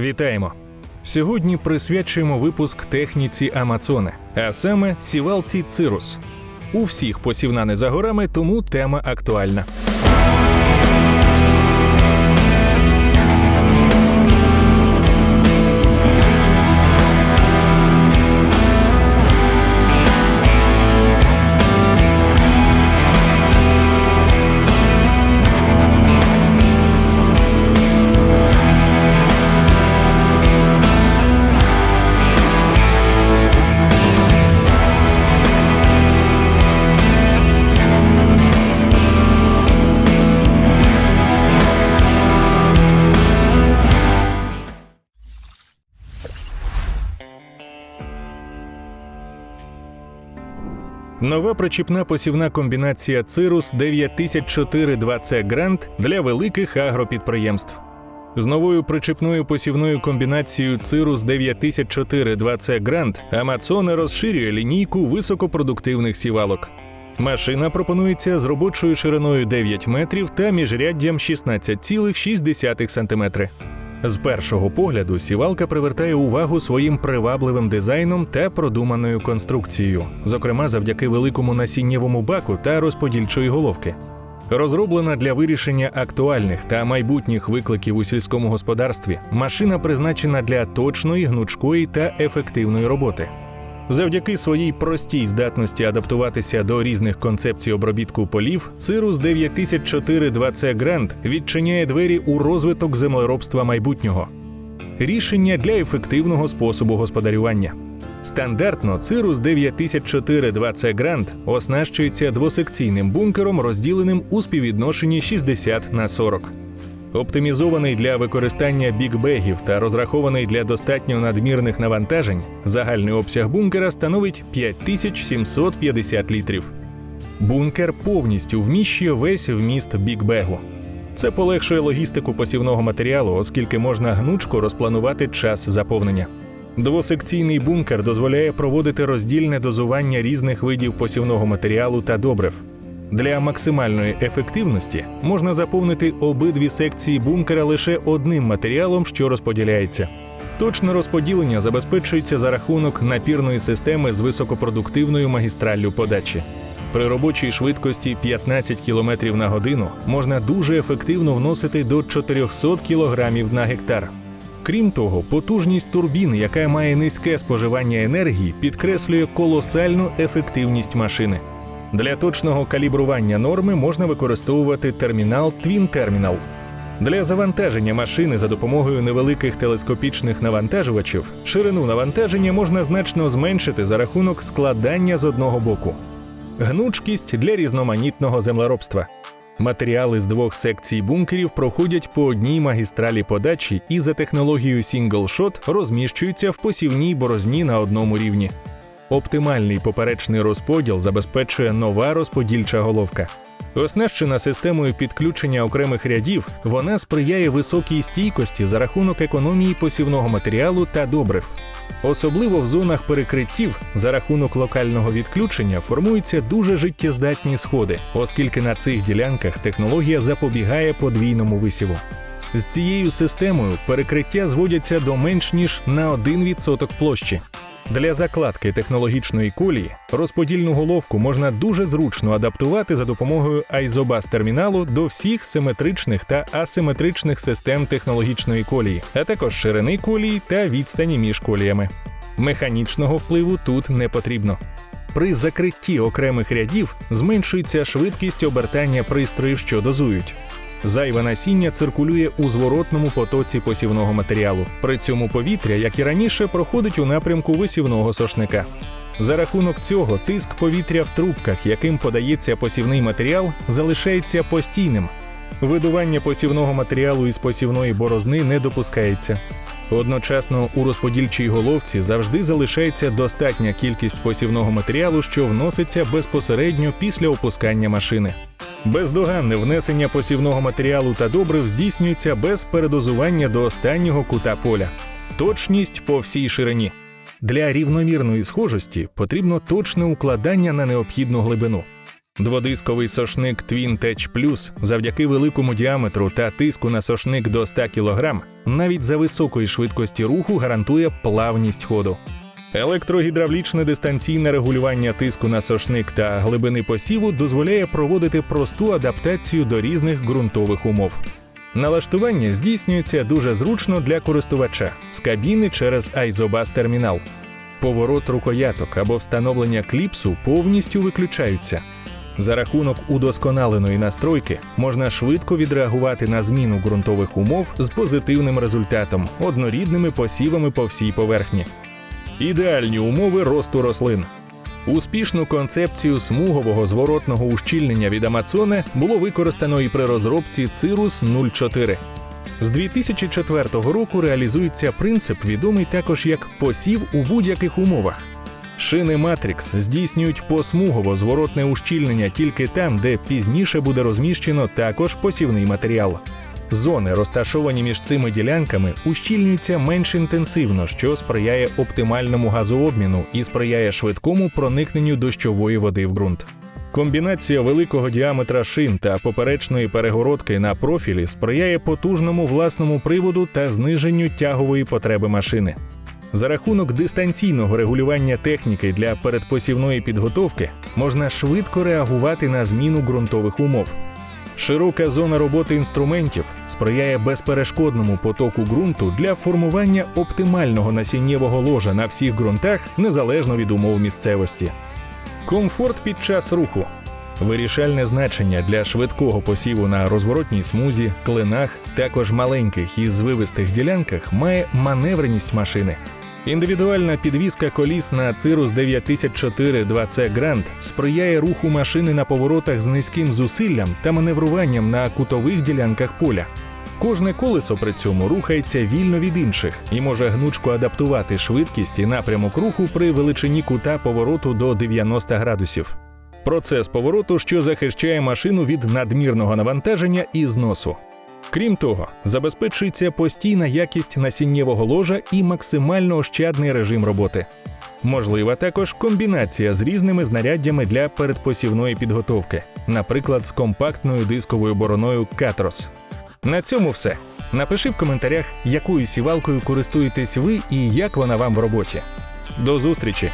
Вітаємо! Сьогодні присвячуємо випуск техніці Амазони, а саме сівалці Цирус. У всіх посівна не за горами, тому тема актуальна. Нова причіпна посівна комбінація Цирус 9004-2C Grand для великих агропідприємств. З новою причіпною посівною комбінацією Цирус 9004-2C Grand Amazon розширює лінійку високопродуктивних сівалок. Машина пропонується з робочою шириною 9 метрів та міжряддям 16,6 см. З першого погляду сівалка привертає увагу своїм привабливим дизайном та продуманою конструкцією, зокрема завдяки великому насіннєвому баку та розподільчої головки. Розроблена для вирішення актуальних та майбутніх викликів у сільському господарстві, машина призначена для точної, гнучкої та ефективної роботи. Завдяки своїй простій здатності адаптуватися до різних концепцій обробітку полів, Цирус 9004-2C Grand відчиняє двері у розвиток землеробства майбутнього. Рішення для ефективного способу господарювання. Стандартно Цирус 9004-2C Grand оснащується двосекційним бункером, розділеним у співвідношенні 60 на 40. Оптимізований для використання бікбегів та розрахований для достатньо надмірних навантажень, загальний обсяг бункера становить 5750 літрів. Бункер повністю вміщує весь вміст бікбегу. Це полегшує логістику посівного матеріалу, оскільки можна гнучко розпланувати час заповнення. Двосекційний бункер дозволяє проводити роздільне дозування різних видів посівного матеріалу та добрив. Для максимальної ефективності можна заповнити обидві секції бункера лише одним матеріалом, що розподіляється. Точне розподілення забезпечується за рахунок напірної системи з високопродуктивною магістраллю подачі. При робочій швидкості 15 км на годину можна дуже ефективно вносити до 400 кг на гектар. Крім того, потужність турбін, яка має низьке споживання енергії, підкреслює колосальну ефективність машини. Для точного калібрування норми можна використовувати термінал Twin Terminal. Для завантаження машини за допомогою невеликих телескопічних навантажувачів ширину навантаження можна значно зменшити за рахунок складання з одного боку. Гнучкість для різноманітного землеробства. Матеріали з двох секцій бункерів проходять по одній магістралі подачі і за технологією Single Shot розміщуються в посівній борозні на одному рівні. Оптимальний поперечний розподіл забезпечує нова розподільча головка. Оснащена системою підключення окремих рядів, вона сприяє високій стійкості за рахунок економії посівного матеріалу та добрив. Особливо в зонах перекриттів за рахунок локального відключення формуються дуже життєздатні сходи, оскільки на цих ділянках технологія запобігає подвійному висіву. З цією системою перекриття зводяться до менш ніж на 1% площі. Для закладки технологічної колії розподільну головку можна дуже зручно адаптувати за допомогою isobus терміналу до всіх симетричних та асиметричних систем технологічної колії, а також ширини колії та відстані між коліями. Механічного впливу тут не потрібно. При закритті окремих рядів зменшується швидкість обертання пристроїв, що дозують. Зайве насіння циркулює у зворотному потоці посівного матеріалу. При цьому повітря, як і раніше, проходить у напрямку висівного сошника. За рахунок цього тиск повітря в трубках, яким подається посівний матеріал, залишається постійним. Видування посівного матеріалу із посівної борозни не допускається. Одночасно у розподільчій головці завжди залишається достатня кількість посівного матеріалу, що вноситься безпосередньо після опускання машини. Бездоганне внесення посівного матеріалу та добрив здійснюється без передозування до останнього кута поля. Точність по всій ширині. Для рівномірної схожості потрібно точне укладання на необхідну глибину. Дводисковий сошник Twin Tech Plus завдяки великому діаметру та тиску на сошник до 100 кг навіть за високої швидкості руху гарантує плавність ходу. Електрогідравлічне дистанційне регулювання тиску на сошник та глибини посіву дозволяє проводити просту адаптацію до різних ґрунтових умов. Налаштування здійснюється дуже зручно для користувача з кабіни через iZobus термінал. Поворот рукояток або встановлення кліпсу повністю виключаються. За рахунок удосконаленої настройки можна швидко відреагувати на зміну ґрунтових умов з позитивним результатом, однорідними посівами по всій поверхні. Ідеальні умови росту рослин. Успішну концепцію смугового зворотного ущільнення від Амазоне було використано і при розробці Cirrus 04. З 2004 року реалізується принцип, відомий також як посів у будь-яких умовах. Шини Matrix здійснюють посмугово зворотне ущільнення тільки там, де пізніше буде розміщено також посівний матеріал. Зони, розташовані між цими ділянками, ущільнюються менш інтенсивно, що сприяє оптимальному газообміну і сприяє швидкому проникненню дощової води в ґрунт. Комбінація великого діаметра шин та поперечної перегородки на профілі сприяє потужному власному приводу та зниженню тягової потреби машини. За рахунок дистанційного регулювання техніки для передпосівної підготовки можна швидко реагувати на зміну ґрунтових умов. Широка зона роботи інструментів сприяє безперешкодному потоку ґрунту для формування оптимального насіннєвого ложа на всіх ґрунтах незалежно від умов місцевості. Комфорт під час руху. Вирішальне значення для швидкого посіву на розворотній смузі, клинах, також маленьких і звивистих ділянках має маневреність машини. Індивідуальна підвізка коліс на Cirrus 9004 2C Grand сприяє руху машини на поворотах з низьким зусиллям та маневруванням на кутових ділянках поля. Кожне колесо при цьому рухається вільно від інших і може гнучко адаптувати швидкість і напрямок руху при величині кута повороту до 90 градусів. Процес повороту, що захищає машину від надмірного навантаження і зносу. Крім того, забезпечується постійна якість насіннєвого ложа і максимально ощадний режим роботи. Можлива також комбінація з різними знаряддями для передпосівної підготовки, наприклад, з компактною дисковою бороною Катрос. На цьому все. Напиши в коментарях, якою сівалкою користуєтесь ви і як вона вам в роботі. До зустрічі!